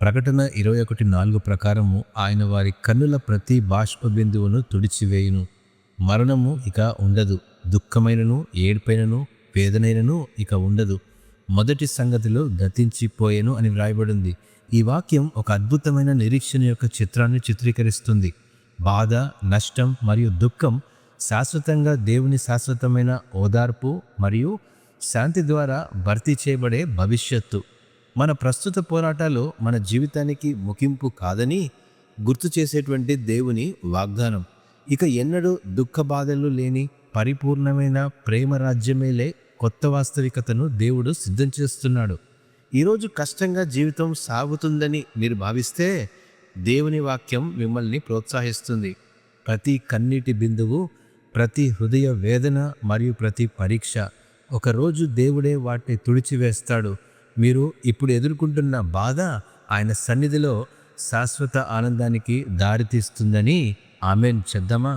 ప్రకటన ఇరవై ఒకటి నాలుగు ప్రకారము ఆయన వారి కన్నుల ప్రతి బాష్ప బిందువును తుడిచివేయును. మరణము ఇక ఉండదు దుఃఖమైనను ఏడ్పైనను వేదనైనను ఇక ఉండదు. మొదటి సంగతిలో గతించిపోయెను అని వ్రాయబడింది. ఈ వాక్యం ఒక అద్భుతమైన నిరీక్షణ యొక్క చిత్రాన్ని చిత్రీకరిస్తుంది. బాధ నష్టం మరియు దుఃఖం శాశ్వతంగా దేవుని శాశ్వతమైన ఓదార్పు మరియు శాంతి ద్వారా భర్తీ చేయబడే భవిష్యత్తు. మన ప్రస్తుత పోరాటాలు మన జీవితానికి ముగింపు కాదని గుర్తు చేసేటువంటి దేవుని వాగ్దానం. ఇక ఎన్నడూ దుఃఖ బాధలు లేని పరిపూర్ణమైన ప్రేమ రాజ్యమేలే కొత్త వాస్తవికతను దేవుడు సిద్ధం చేస్తున్నాడు. ఈరోజు కష్టంగా జీవితం సాగుతుందని మీరు భావిస్తే దేవుని వాక్యం మిమ్మల్ని ప్రోత్సహిస్తుంది. ప్రతి కన్నీటి బిందువు ప్రతి హృదయ వేదన మరియు ప్రతి పరీక్ష ఒకరోజు దేవుడే వాటిని తుడిచివేస్తాడు. మీరు ఇప్పుడు ఎదుర్కొంటున్న బాధ ఆయన సన్నిధిలో శాశ్వత ఆనందానికి దారితీస్తుందని ఆమెన్. చెద్దామా